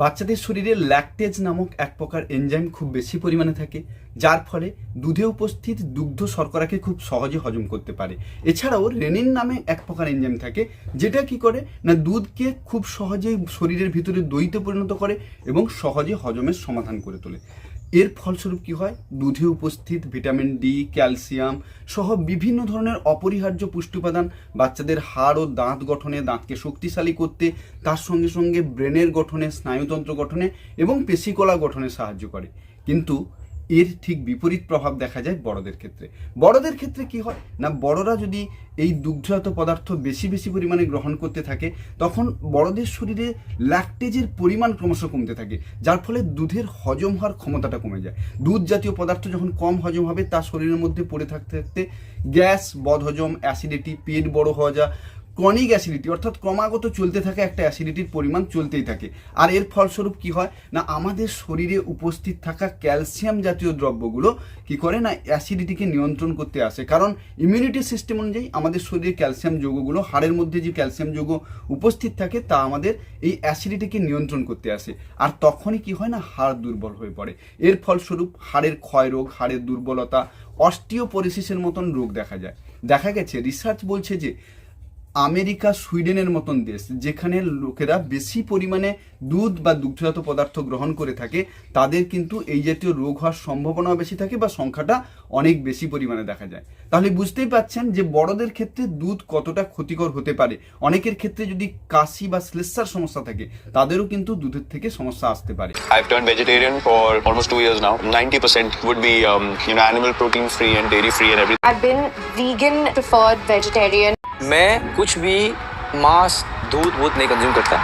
বাচ্চাদের শরীরে ল্যাকটেজ নামক এক প্রকার এনজাইম খুব বেশি পরিমাণে থাকে, যার ফলে দুধে উপস্থিত দুগ্ধ শর্করাকে খুব সহজে হজম করতে পারে। এছাড়াও রেনিন নামে এক প্রকার এনজাইম থাকে, যেটা কি করে না দুধকে খুব সহজেই শরীরের ভিতরে দইতে পরিণত করে এবং সহজে হজমের সমাধান করে তোলে। এর ফলস্বরূপ কি হয়? দুধে উপস্থিত ভিটামিন ডি, ক্যালসিয়াম সহ বিভিন্ন ধরনের অপরিহার্য পুষ্টি উপাদান বাচ্চাদের হাড় ও দাঁত গঠনে, দাঁতকে শক্তিশালী করতে, তার সঙ্গে সঙ্গে ব্রেনের গঠনে, স্নায়ুতন্ত্র গঠনে এবং পেশিকলা গঠনে সাহায্য করে। কিন্তু এর ঠিক বিপরীত প্রভাব দেখা যায় বড়দের ক্ষেত্রে। বড়দের ক্ষেত্রে কি হয় না, বড়রা যদি এই দুগ্ধজাত পদার্থ বেশি বেশি পরিমাণে গ্রহণ করতে থাকে, তখন বড়দের শরীরে ল্যাকটেজের পরিমাণ ক্রমশ কমতে থাকে, যার ফলে দুধের হজম হওয়ার ক্ষমতাটা কমে যায়। দুধ জাতীয় পদার্থ যখন কম হজম হবে, তা শরীরের মধ্যে পড়ে থাকতে থাকতে গ্যাস, বদহজম, অ্যাসিডিটি, পেট বড় হওয়া যা ক্রনিক অ্যাসিডিটি অর্থাৎ ক্রমাগত চলতে থাকে একটা অ্যাসিডিটির পরিমাণ চলতেই থাকে। আর এর ফলস্বরূপ কি হয়? না, আমাদের শরীরে উপস্থিত থাকা ক্যালসিয়াম জাতীয় দ্রব্যগুলো কি করে? না অ্যাসিডিটিকে নিয়ন্ত্রণ করতে আসে। কারণ ইমিউনিটি সিস্টেম অনুযায়ী আমাদের শরীরে ক্যালসিয়াম যৌগগুলো, হাড়ের মধ্যে যে ক্যালসিয়াম যৌগ উপস্থিত থাকে, তা আমাদের এই অ্যাসিডিটিকে নিয়ন্ত্রণ করতে আসে। আর তখনই কি হয় না, হাড় দুর্বল হয়ে পড়ে। এর ফলস্বরূপ হাড়ের ক্ষয় রোগ, হাড়ের দুর্বলতা, অস্টিওপরিসিসের মতন রোগ দেখা যায়। দেখা গেছে রিসার্চ বলছে যে আমেরিকা সুইডেনের মতন দেশ যেখানে লোকেরা বেশি পরিমাণে দুধ বা দুগ্ধজাত পদার্থ গ্রহণ করে থাকে তাদের কিন্তু এই জাতীয় রোগ হওয়ার সম্ভাবনাও বেশি থাকে বা সংখ্যাটা অনেক বেশি পরিমাণে দেখা যায় তাহলে বুঝতেই পাচ্ছেন যে বড়দের ক্ষেত্রে দুধ কতটা ক্ষতিকর হতে পারে অনেকের ক্ষেত্রে যদি কাশি বা শ্লেষার সমস্যা থাকে তাদেরও কিন্তু দুধের থেকে সমস্যা আসতে পারে I've turned vegetarian for almost two years now. 90% would be, um, you know, animal protein free and dairy free and everything. I've been vegan, preferred vegetarian. मैं कुछ भी मांस दूध वूध नहीं कंज्यूम करता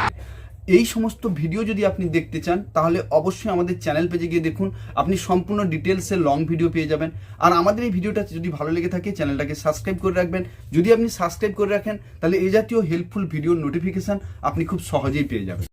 এই সমস্ত ভিডিও যদি আপনি দেখতে চান তাহলে অবশ্যই আমাদের চ্যানেল পেজে গিয়ে দেখুন আপনি সম্পূর্ণ ডিটেলসে লং ভিডিও পেয়ে যাবেন আর আমাদের এই ভিডিওটা যদি ভালো লেগে থাকে চ্যানেলটাকে সাবস্ক্রাইব করে রাখবেন যদি আপনি সাবস্ক্রাইব করে রাখেন তাহলে এই জাতীয় হেল্পফুল ভিডিওর নোটিফিকেশান আপনি খুব সহজেই পেয়ে যাবেন